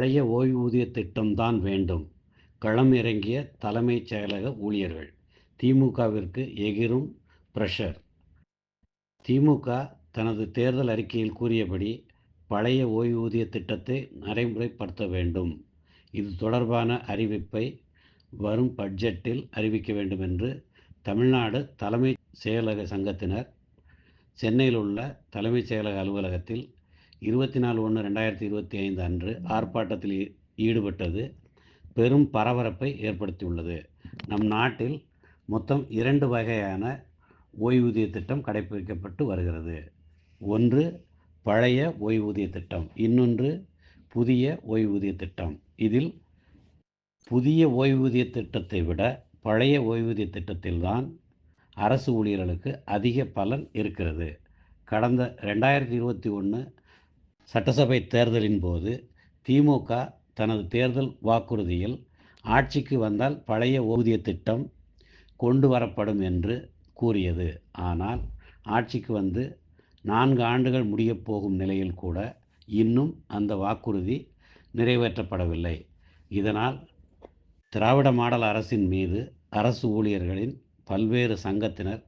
பழைய ஓய்வூதிய திட்டம்தான் வேண்டும். களம் இறங்கிய தலைமைச் செயலக ஊழியர்கள். திமுகவிற்கு எகிரும் பிரஷர் திமுக தனது தேர்தல் அறிக்கையில் கூறியபடி பழைய ஓய்வூதிய திட்டத்தை நடைமுறைப்படுத்த வேண்டும். இது தொடர்பான அறிவிப்பை வரும் பட்ஜெட்டில் அறிவிக்க வேண்டும் என்று தமிழ்நாடு தலைமைச் செயலக சங்கத்தினர் சென்னையில் உள்ள தலைமைச் செயலக அலுவலகத்தில் இருபத்தி நாலு ஒன்று ரெண்டாயிரத்தி இருபத்தி ஐந்து அன்று ஆர்ப்பாட்டத்தில் ஈடுபட்டது பெரும் பரபரப்பை ஏற்படுத்தியுள்ளது. நம் நாட்டில் மொத்தம் இரண்டு வகையான ஓய்வூதிய திட்டம் கடைபிடிக்கப்பட்டு வருகிறது. ஒன்று பழைய ஓய்வூதிய திட்டம் இன்னொன்று புதிய ஓய்வூதிய திட்டம். இதில் புதிய ஓய்வூதிய திட்டத்தை விட பழைய ஓய்வூதிய திட்டத்தில்தான் அரசு ஊழியர்களுக்கு அதிக பலன் இருக்கிறது. கடந்த ரெண்டாயிரத்தி இருபத்தி ஒன்று சட்டசபை தேர்தலின் போது திமுக தனது தேர்தல் வாக்குறுதியில் ஆட்சிக்கு வந்தால் பழைய ஊதிய திட்டம் கொண்டு வரப்படும் என்று கூறியது. ஆனால் ஆட்சிக்கு வந்து நான்கு ஆண்டுகள் முடியப் போகும் நிலையில் கூட இன்னும் அந்த வாக்குறுதி நிறைவேற்றப்படவில்லை. இதனால் திராவிட மாடல் அரசின் மீது அரசு ஊழியர்களின் பல்வேறு சங்கத்தினர்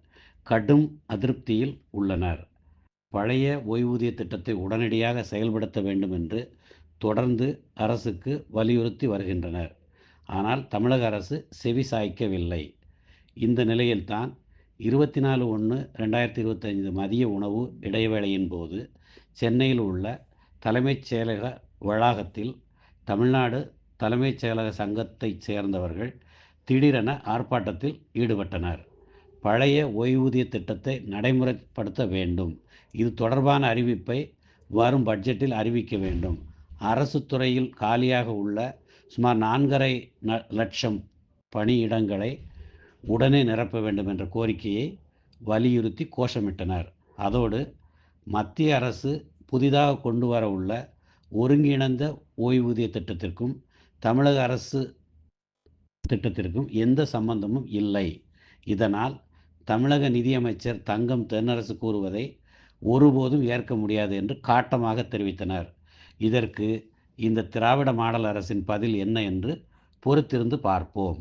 கடும் அதிருப்தியில் உள்ளனர். பழைய ஓய்வூதிய திட்டத்தை உடனடியாக செயல்படுத்த வேண்டும் என்று தொடர்ந்து அரசுக்கு வலியுறுத்தி வருகின்றனர். ஆனால் தமிழக அரசு செவி சாய்க்கவில்லை. இந்த நிலையில்தான் இருபத்தி நாலு ஒன்று ரெண்டாயிரத்தி இருபத்தைந்து மதிய உணவு இடைவேளையின் போது சென்னையில் உள்ள தலைமைச் செயலக வளாகத்தில் தமிழ்நாடு தலைமைச் செயலக சங்கத்தைச் சேர்ந்தவர்கள் திடீரென ஆர்ப்பாட்டத்தில் ஈடுபட்டனர். பழைய ஓய்வூதிய திட்டத்தை நடைமுறைப்படுத்த வேண்டும். இது தொடர்பான அறிவிப்பை வரும் பட்ஜெட்டில் அறிவிக்க வேண்டும். அரசு துறையில் காலியாக உள்ள சுமார் நான்கரை லட்சம் பணியிடங்களை உடனே நிரப்ப வேண்டும் என்ற கோரிக்கையை வலியுறுத்தி கோஷமிட்டனர். அதோடு மத்திய அரசு புதிதாக கொண்டு வர உள்ள ஒருங்கிணைந்த ஓய்வூதிய திட்டத்திற்கும் தமிழக அரசு திட்டத்திற்கும் எந்த சம்பந்தமும் இல்லை. இதனால் தமிழக நிதியமைச்சர் தங்கம் தென்னரசு கூறுவதை ஒருபோதும் ஏற்க முடியாது என்று காட்டமாக தெரிவித்தனர். இதற்கு இந்த திராவிட மாடல் அரசின் பதில் என்ன என்று பொறுத்திருந்து பார்ப்போம்.